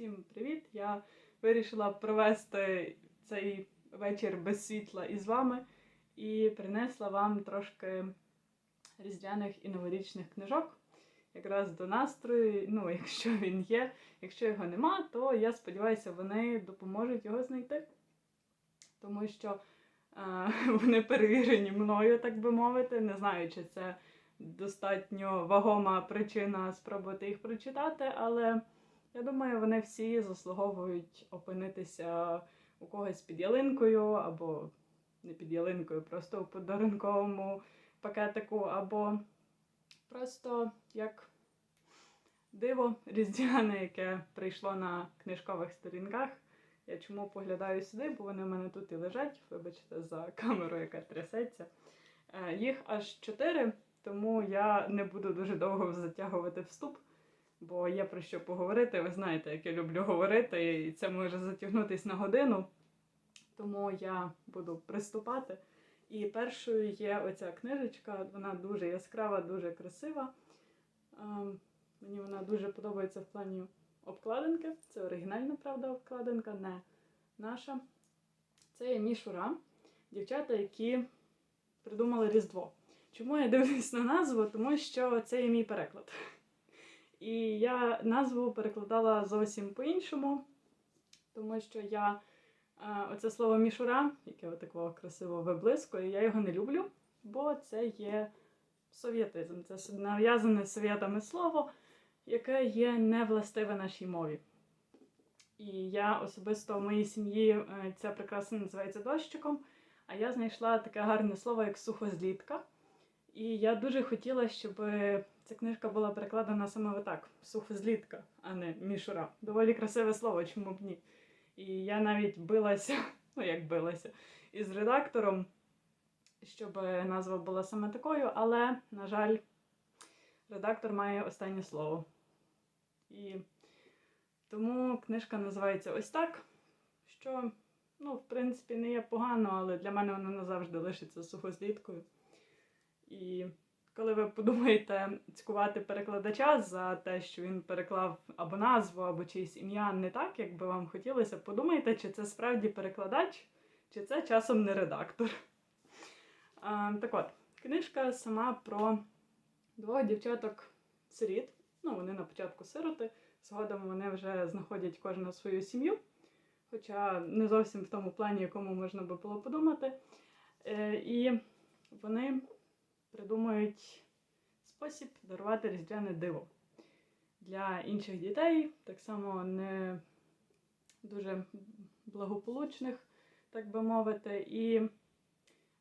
Всім привіт! Я вирішила провести цей вечір без світла із вами і принесла вам трошки різдвяних і новорічних книжок. Якраз до настрою, ну, якщо він є, якщо його нема, то я сподіваюся, вони допоможуть його знайти. Тому що е, вони перевірені мною, так би мовити. Не знаю, чи це достатньо вагома причина спробувати їх прочитати, але я думаю, вони всі заслуговують опинитися у когось під ялинкою, або не під ялинкою, просто у подарунковому пакетику, або просто як диво різдвяне, яке прийшло на книжкових сторінках. Я чому поглядаю сюди, бо вони в мене тут і лежать, вибачте, за камеру, яка трясеться. Е, Їх аж чотири, тому я не буду дуже довго затягувати вступ, бо є про що поговорити. Ви знаєте, як я люблю говорити, і це може затягнутися на годину. Тому я буду приступати. І першою є оця книжечка, вона дуже яскрава, дуже красива. Мені вона дуже подобається в плані обкладинки. Це оригінальна, правда, обкладинка, не наша. Це є мішура, дівчата, які придумали Різдво. Чому я дивлюсь на назву? Тому що це є мій переклад. І я назву перекладала зовсім по-іншому, тому що я е, оце слово мішура, яке отакого красиво виблискує, я його не люблю, бо це є совєтизм. Це нав'язане совєтами слово, яке є невластиве нашій мові. І я особисто в моїй сім'ї е, ця прикраса називається дощиком, а я знайшла таке гарне слово, як сухозлітка. І я дуже хотіла, щоб ця книжка була перекладена саме отак: сухозлітка, а не мішура. Доволі красиве слово, чому б ні. І я навіть билася, ну як билася, із редактором, щоб назва була саме такою, але, на жаль, редактор має останнє слово. І тому книжка називається ось так, що, ну, в принципі, не є погано, але для мене вона назавжди лишиться сухозліткою. І коли ви подумаєте цькувати перекладача за те, що він переклав або назву, або чиєсь ім'я не так, як би вам хотілося, подумайте, чи це справді перекладач, чи це часом не редактор. А, так от, книжка сама про двох дівчаток-сиріт. Ну, вони на початку сироти, згодом вони вже знаходять кожна свою сім'ю, хоча не зовсім в тому плані, якому можна би було подумати. Е, і вони придумують спосіб дарувати різдвяне диво для інших дітей, так само не дуже благополучних, так би мовити. І,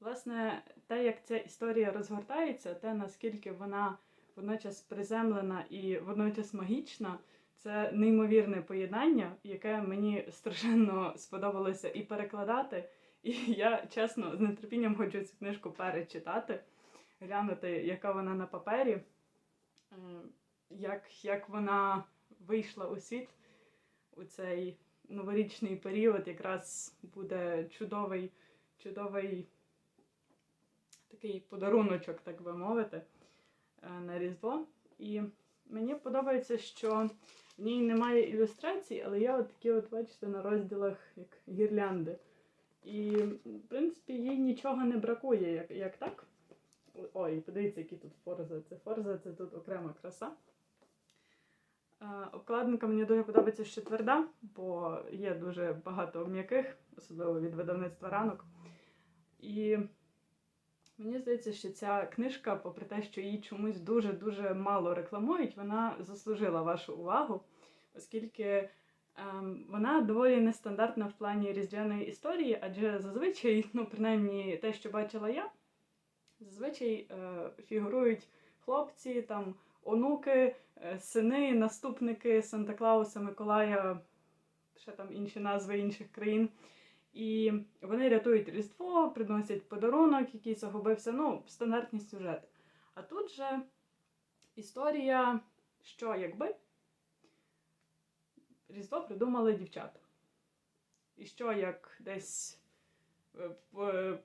власне, те, як ця історія розгортається, те, наскільки вона водночас приземлена і водночас магічна, це неймовірне поєднання, яке мені страшенно сподобалося і перекладати. І я чесно з нетерпінням хочу цю книжку перечитати глянути, яка вона на папері, е, як, як вона вийшла у світ у цей новорічний період, якраз буде чудовий, чудовий такий подаруночок, так би мовити, е, на Різдво. І мені подобається, що в ній немає ілюстрацій, але є от такі, от, бачите, на розділах як гірлянди. І, в принципі, їй нічого не бракує, як, як так. Ой, подивіться, які тут форзи. Це форзи, це тут окрема краса. Е, Обкладинка мені дуже подобається, що тверда, бо є дуже багато м'яких, особливо від видавництва ранок. І мені здається, що ця книжка, попри те, що її чомусь дуже-дуже мало рекламують, вона заслужила вашу увагу, оскільки ем, вона доволі нестандартна в плані різдвяної історії, адже зазвичай, ну, принаймні, те, що бачила я, Зазвичай е, фігурують хлопці, там онуки, е, сини, наступники Санта Клауса, Миколая, ще там інші назви інших країн. І вони рятують Різдво, приносять подарунок, який загубився. Ну, стандартні сюжети. А тут же історія, що якби Різдво придумали дівчата. І що як десь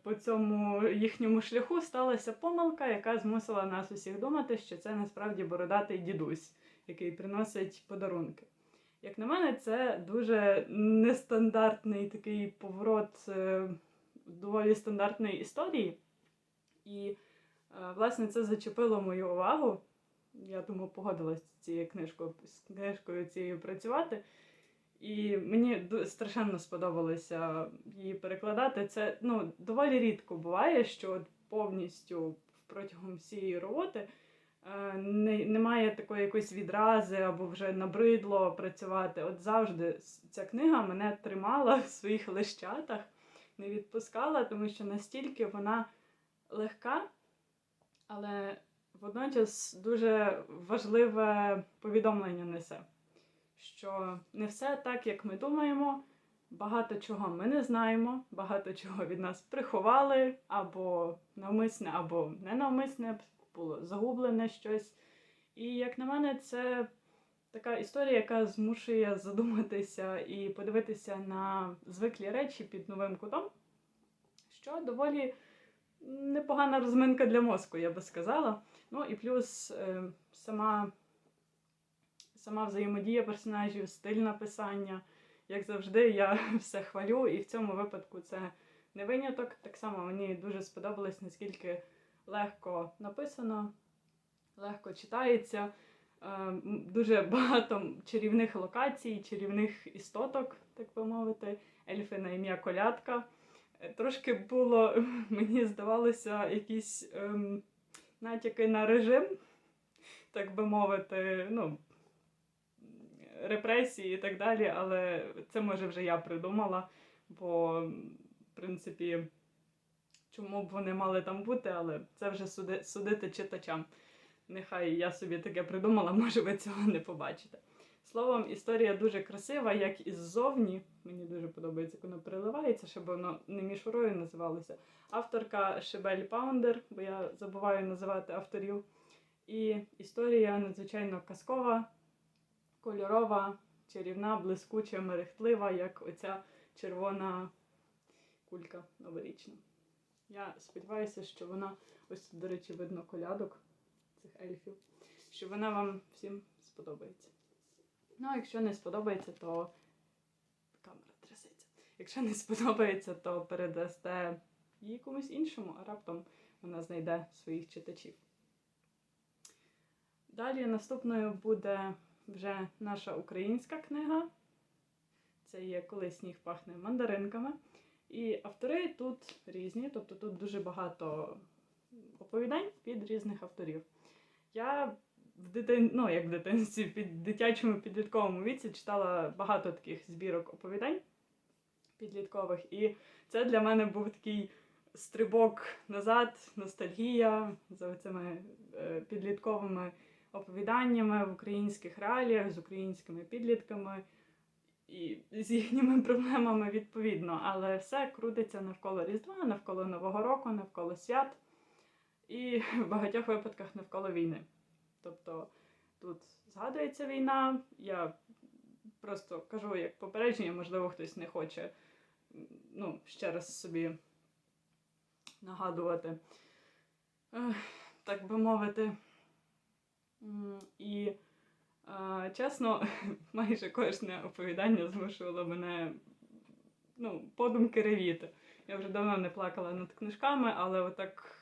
по- цьому їхньому шляху сталася помилка, яка змусила нас усіх думати, що це насправді бородатий дідусь, який приносить подарунки. Як на мене, це дуже нестандартний такий поворот е, доволі стандартної історії. І, е, власне, це зачепило мою увагу. Я тому погодилась цією книжкою, з книжкою цією працювати. І мені страшенно сподобалося її перекладати. Це ну, доволі рідко буває, що повністю протягом всієї роботи е, не, немає такої якоїсь відрази або вже набридло працювати. От завжди ця книга мене тримала в своїх лищатах, не відпускала, тому що настільки вона легка, але водночас дуже важливе повідомлення несе, що не все так, як ми думаємо. Багато чого ми не знаємо, багато чого від нас приховали, або навмисне, або ненавмисне, було загублене щось. І як на мене, це така історія, яка змушує задуматися і подивитися на звиклі речі під новим кутом, що доволі непогана розминка для мозку, я би сказала. Ну і плюс е, сама, сама взаємодія персонажів, стиль написання. Як завжди, я все хвалю, і в цьому випадку це не виняток. Так само мені дуже сподобалось, наскільки легко написано, легко читається. Е, Дуже багато чарівних локацій, чарівних істоток, так би мовити, ельфи на ім'я Колядка. Е, Трошки було, мені здавалося, якісь ем, натяки на режим, так би мовити, ну, репресії і так далі, але це може вже я придумала, бо, в принципі, чому б вони мали там бути, але це вже суди, судити читачам. Нехай я собі таке придумала, може ви цього не побачите. Словом, історія дуже красива, як і ззовні. Мені дуже подобається, як воно переливається, щоб воно не мішурою називалося. Авторка Шебель Паундер, бо я забуваю називати авторів. І історія надзвичайно казкова, кольорова, чарівна, блискуча, мерехтлива, як оця червона кулька новорічна. Я сподіваюся, що вона, ось тут, до речі, видно колядок цих ельфів, що вона вам всім сподобається. Ну, а якщо не сподобається, то камера трясеться. Якщо не сподобається, то передасте її комусь іншому, а раптом вона знайде своїх читачів. Далі наступною буде вже наша українська книга. Це є коли сніг пахне мандаринками. І автори тут різні, тобто тут дуже багато оповідань від різних авторів. Я в дитин... ну, як в дитинстві, під дитячому підлітковому віці читала багато таких збірок оповідань підліткових, і це для мене був такий стрибок назад, ностальгія за цими е, підлітковими оповіданнями в українських реаліях з українськими підлітками і з їхніми проблемами відповідно. Але все крутиться навколо Різдва, навколо Нового року, навколо свят і в багатьох випадках навколо війни. Тобто тут згадується війна, я просто кажу як попередження, можливо, хтось не хоче ну, ще раз собі нагадувати, так би мовити. І чесно, майже кожне оповідання змушувало мене ну, подумки ревіти. Я вже давно не плакала над книжками, але отак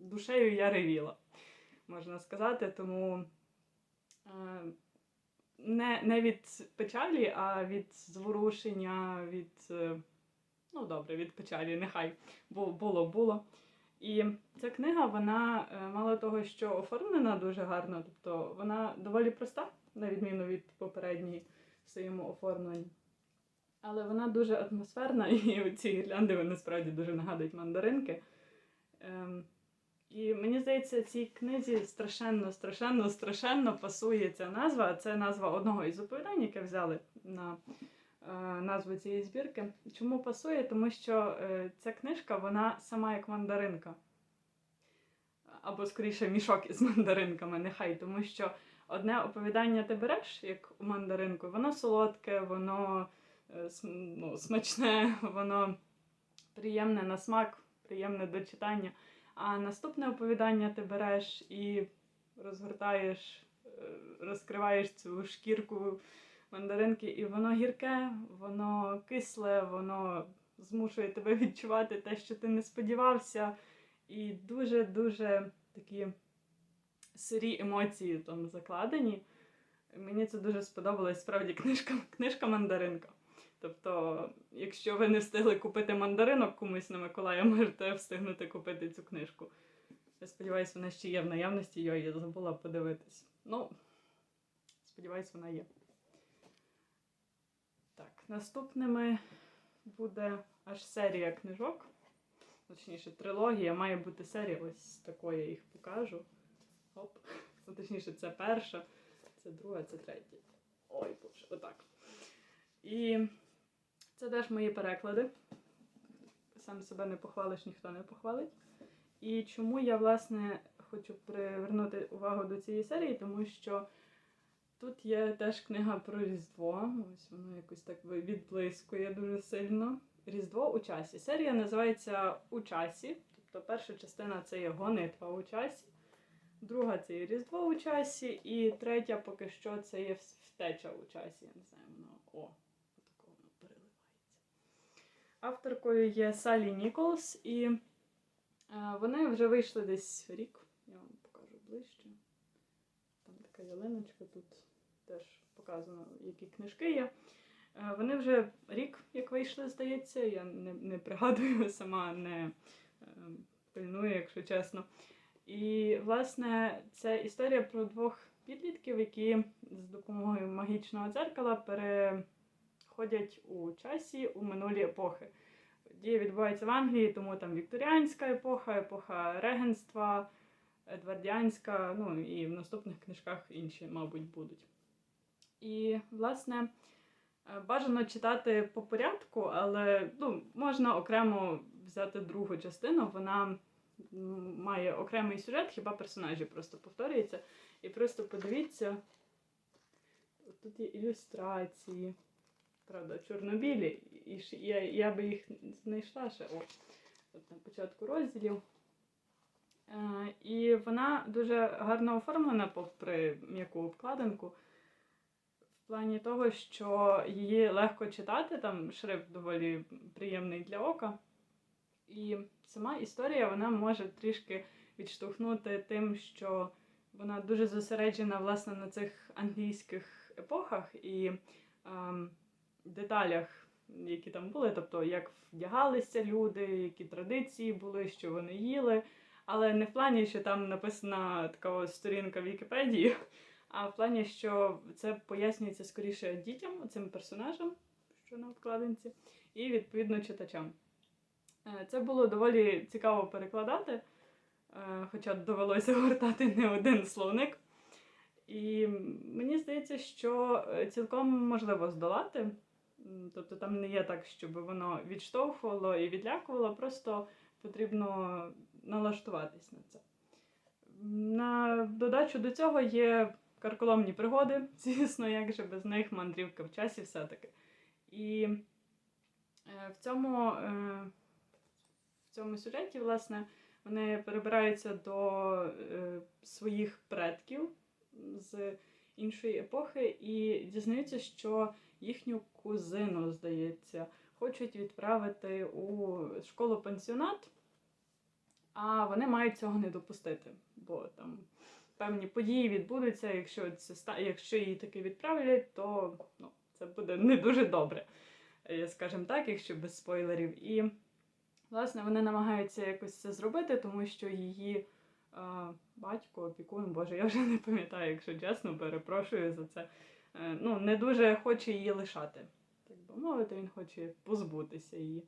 душею я ревіла, можна сказати. Тому не, не від печалі, а від зворушення, від. е, Ну, добре, від печалі, нехай Бу- було, було. І ця книга, вона е, мало того, що оформлена дуже гарно, тобто вона доволі проста, на відміну від попередньої в своєму оформленні. Але вона дуже атмосферна, і ці гірлянди вони справді дуже нагадують мандаринки. Ем, і мені здається, цій книзі страшенно, страшенно, страшенно пасує ця назва. Це назва одного із оповідань, яке взяли на назву цієї збірки. Чому пасує? Тому що е, ця книжка, вона сама як мандаринка. Або скоріше мішок із мандаринками, нехай, тому що одне оповідання ти береш, як у мандаринку, воно солодке, воно е, ну, смачне, воно приємне на смак, приємне до читання. А наступне оповідання ти береш і розгортаєш розкриваєш цю шкірку мандаринки, і воно гірке, воно кисле, воно змушує тебе відчувати те, що ти не сподівався. І дуже-дуже такі сирі емоції там закладені. Мені це дуже сподобалась справді книжка, книжка мандаринка. Тобто, якщо ви не встигли купити мандаринок комусь на Миколая, можете встигнути купити цю книжку. Я сподіваюся, вона ще є в наявності, я забула подивитись. Ну, сподіваюсь, вона є. Так, наступними буде аж серія книжок. Точніше, трилогія має бути серія, ось такою я їх покажу. Оп. Ну, точніше, це перша, це друга, це третя. Ой, боже, отак. І це теж мої переклади. Сам себе не похвалиш, ніхто не похвалить. І чому я, власне, хочу привернути увагу до цієї серії, тому що тут є теж книга про Різдво. Ось воно якось так відблискує дуже сильно. Різдво у часі. Серія називається У часі. Тобто перша частина це є гонитва у часі, друга це є Різдво у часі, і третя поки що це є втеча у часі. Я не знаю, воно о, отако воно переливається. Авторкою є Салі Ніколс, і е, вони вже вийшли десь рік. Я вам покажу ближче. Там така ялиночка, тут теж показано, які книжки є. Е, Вони вже рік, як вийшли, здається. Я не, не пригадую, сама не е, пильную, якщо чесно. І, власне, це історія про двох підлітків, які з допомогою магічного дзеркала переходять у часі у минулі епохи. Дія відбувається в Англії, тому там вікторіанська епоха, епоха регенства, едвардіанська, ну і в наступних книжках інші, мабуть, будуть. І, власне, е, бажано читати по порядку, але ну, можна окремо взяти другу частину. Вона має окремий сюжет, хіба персонажі просто повторюються. І просто подивіться, тут є ілюстрації. Правда, чорнобілі, і я, я би їх знайшла ще о, от на початку розділів. Е, і вона дуже гарно оформлена, попри м'яку обкладинку, плані того, що її легко читати, там шрифт доволі приємний для ока. І сама історія вона може трішки відштовхнути тим, що вона дуже зосереджена власне на цих англійських епохах і ем, деталях, які там були, тобто як вдягалися люди, які традиції були, що вони їли. Але не в плані, що там написана така ось сторінка Вікіпедії, а в плані, що це пояснюється скоріше дітям, цим персонажам, що на обкладинці, і відповідно читачам. Е, Це було доволі цікаво перекладати, е, хоча довелося гортати не один словник. І мені здається, що е, цілком можливо здолати. Тобто там не є так, щоб воно відштовхувало і відлякувало, просто потрібно налаштуватись на це. На додачу до цього є карколомні пригоди, звісно, як же без них мандрівка в часі все-таки. І е, в цьому, е, в цьому сюжеті, власне, вони перебираються до е, своїх предків з іншої епохи і дізнаються, що їхню кузину, здається, хочуть відправити у школу-пансіонат, а вони мають цього не допустити, бо там певні події відбудуться. Якщо це якщо її таки відправлять, то ну, це буде не дуже добре, е, скажімо так, якщо без спойлерів. І власне вони намагаються якось це зробити, тому що її. е, Батько, опікун, боже, я вже не пам'ятаю, якщо чесно, перепрошую за це. Е, Ну, не дуже хоче її лишати, так би мовити, він хоче позбутися її.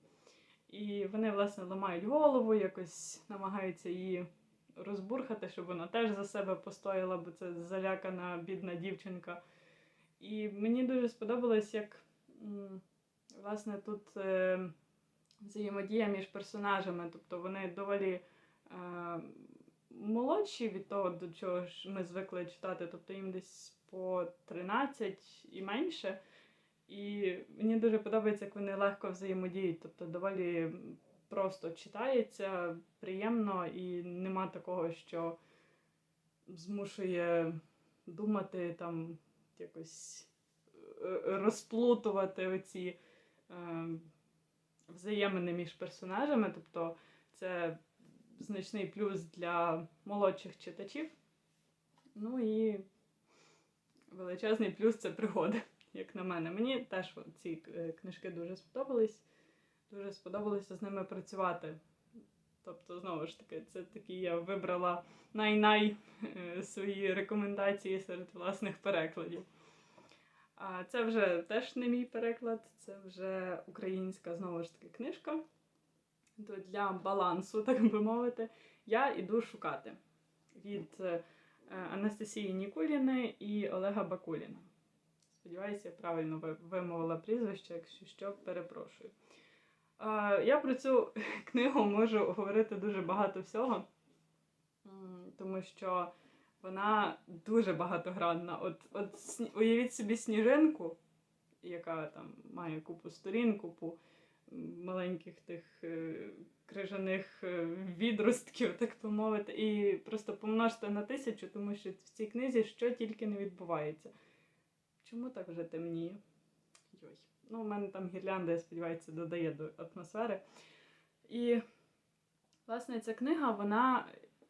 І вони, власне, ламають голову, якось намагаються її розбурхати, щоб вона теж за себе постояла, бо це залякана бідна дівчинка. І мені дуже сподобалось, як власне тут е, взаємодія між персонажами, тобто вони доволі. Е, молодші від того, до чого ж ми звикли читати, тобто їм десь по 13 і менше. І мені дуже подобається, як вони легко взаємодіють, тобто доволі просто читається, приємно і нема такого, що змушує думати там якось е, розплутувати оці е, взаємини між персонажами. Тобто це значний плюс для молодших читачів. Ну і величезний плюс це пригоди, як на мене. Мені теж ці е, книжки дуже сподобались. Дуже сподобалося з ними працювати. Тобто, знову ж таки, це такі я вибрала най-най е, свої рекомендації серед власних перекладів. А це вже теж не мій переклад, це вже українська знову ж таки книжка. То для балансу, так би мовити, я іду шукати від е, Анастасії Нікуліни і Олега Бакуліна. Сподіваюся, я правильно вимовила прізвище, якщо що, перепрошую. Я про цю книгу можу говорити дуже багато всього, тому що вона дуже багатогранна. От, от уявіть собі сніжинку, яка там має купу сторін, купу маленьких тих е, крижаних е, відростків, так би мовити, і просто помножте на тисячу, тому що в цій книзі що тільки не відбувається. Чому так вже темніє? Йой. Ну, у мене там гірлянда, я сподіваюся, додає до атмосфери. І, власне, ця книга, вона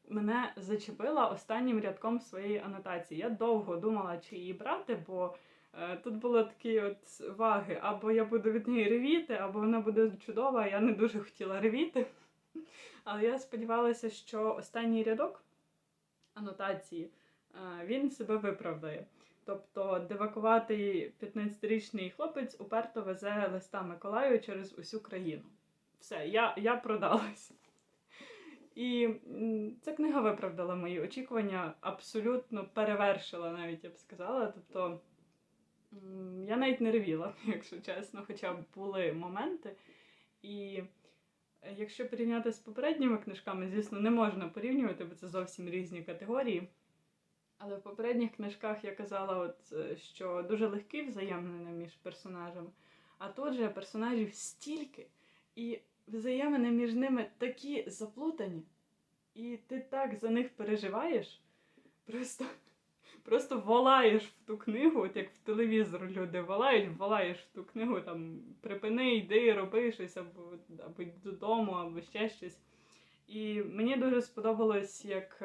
мене зачепила останнім рядком своєї анотації. Я довго думала, чи її брати, бо е, тут були такі от ваги: або я буду від неї ревіти, або вона буде чудова. Я не дуже хотіла ревіти. Але я сподівалася, що останній рядок анотації е, він себе виправдає. Тобто дивакуватий 15-річний хлопець уперто везе листа Миколаю через усю країну. Все, я, я продалась. І ця книга виправдала мої очікування, абсолютно перевершила, навіть я б сказала. Тобто я навіть не ревіла, якщо чесно, хоча були моменти. І е, якщо порівняти з попередніми книжками, звісно, не можна порівнювати, бо це зовсім різні категорії. Але в попередніх книжках я казала, от, е, що дуже легкі взаємини між персонажами, а тут же персонажів стільки, і взаємини між ними такі заплутані, і ти так за них переживаєш, просто, просто волаєш в ту книгу, от як в телевізор люди волають, волаєш в ту книгу, там припини, йди, роби щось, або, або додому, або ще щось. І мені дуже сподобалось, як.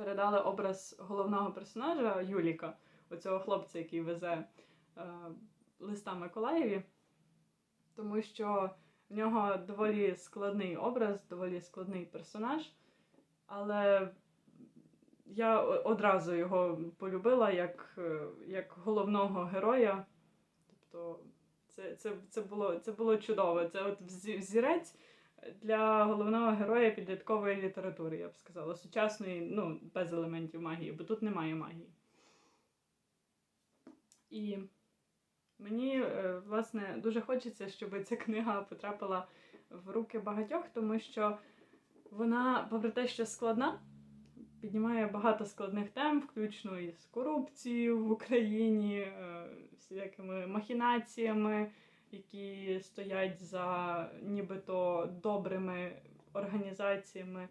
Передали образ головного персонажа Юліка, оцього хлопця, який везе е, листа Миколаєві, тому що в нього доволі складний образ, доволі складний персонаж, але я одразу його полюбила як, е, як головного героя. Тобто це, це, це, було, це було чудово. Це от взірець для головного героя підліткової літератури, я б сказала, сучасної, ну, без елементів магії, бо тут немає магії. І мені, е, власне, дуже хочеться, щоб ця книга потрапила в руки багатьох, тому що вона, попри те, що складна, піднімає багато складних тем, включно із корупцією в Україні, е, всілякими махінаціями, які стоять за нібито добрими організаціями,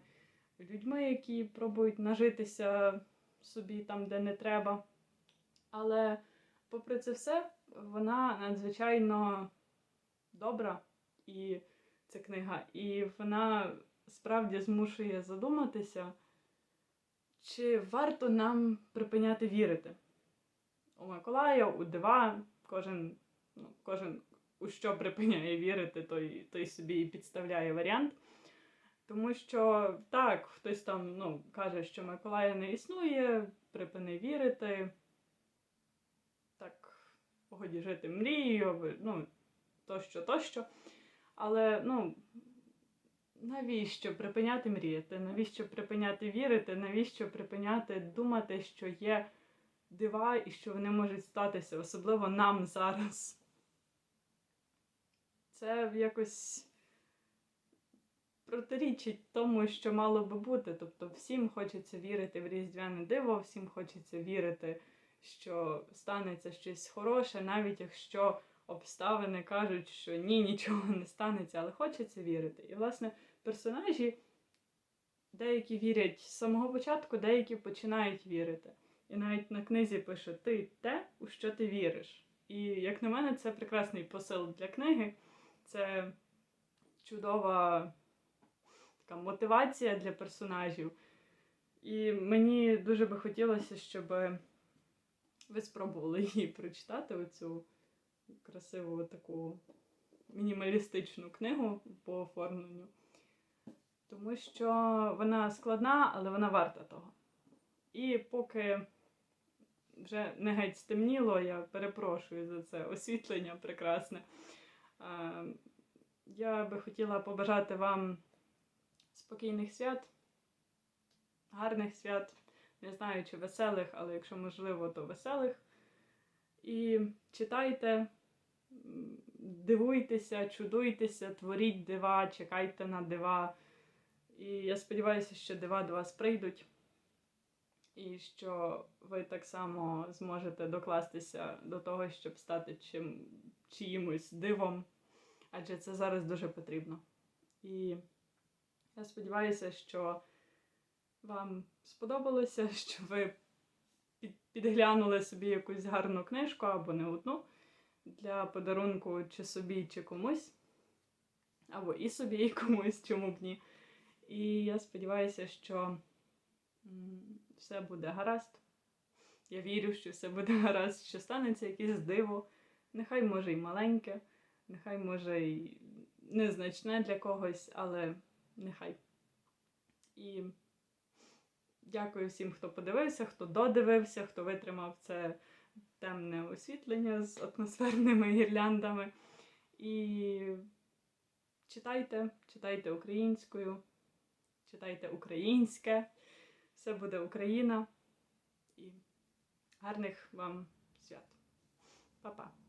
людьми, які пробують нажитися собі там, де не треба. Але, попри це все, вона надзвичайно добра і ця книга, і вона справді змушує задуматися, чи варто нам припиняти вірити у Миколая, у дива, кожен, ну, кожен у що припиняє вірити, той, той собі і підставляє варіант. Тому що так, хтось там ну, каже, що Миколая не існує, припини вірити. Так, годі жити мрією, ну, тощо, тощо. Але, ну, навіщо припиняти мріяти? Навіщо припиняти вірити? Навіщо припиняти думати, що є дива і що вони можуть статися, особливо нам зараз? Це якось протирічить тому, що мало би бути. Тобто всім хочеться вірити в різдвяне диво, всім хочеться вірити, що станеться щось хороше, навіть якщо обставини кажуть, що ні, нічого не станеться, але хочеться вірити. І, власне, персонажі деякі вірять з самого початку, деякі починають вірити. І навіть на книзі пише Ти те, у що ти віриш. І як на мене, це прекрасний посил для книги. Це чудова така мотивація для персонажів. І мені дуже би хотілося, щоб ви спробували її прочитати, оцю красиву таку мінімалістичну книгу по оформленню. Тому що вона складна, але вона варта того. І поки вже не геть стемніло, я перепрошую за це освітлення прекрасне. Я би хотіла побажати вам спокійних свят, гарних свят, не знаю, чи веселих, але якщо можливо, то веселих. І читайте, дивуйтеся, чудуйтеся, творіть дива, чекайте на дива. І я сподіваюся, що дива до вас прийдуть, і що ви так само зможете докластися до того, щоб стати чим, чиїмось дивом, адже це зараз дуже потрібно. І я сподіваюся, що вам сподобалося, що ви підглянули собі якусь гарну книжку або не одну для подарунку чи собі, чи комусь, або і собі, і комусь, чому б ні. І я сподіваюся, що все буде гаразд. Я вірю, що все буде гаразд, що станеться якесь диво. Нехай може й маленьке, нехай може й незначне для когось, але нехай. І дякую всім, хто подивився, хто додивився, хто витримав це темне освітлення з атмосферними гірляндами. І читайте, читайте українською, читайте українське, все буде Україна. І гарних вам свят. Па-па!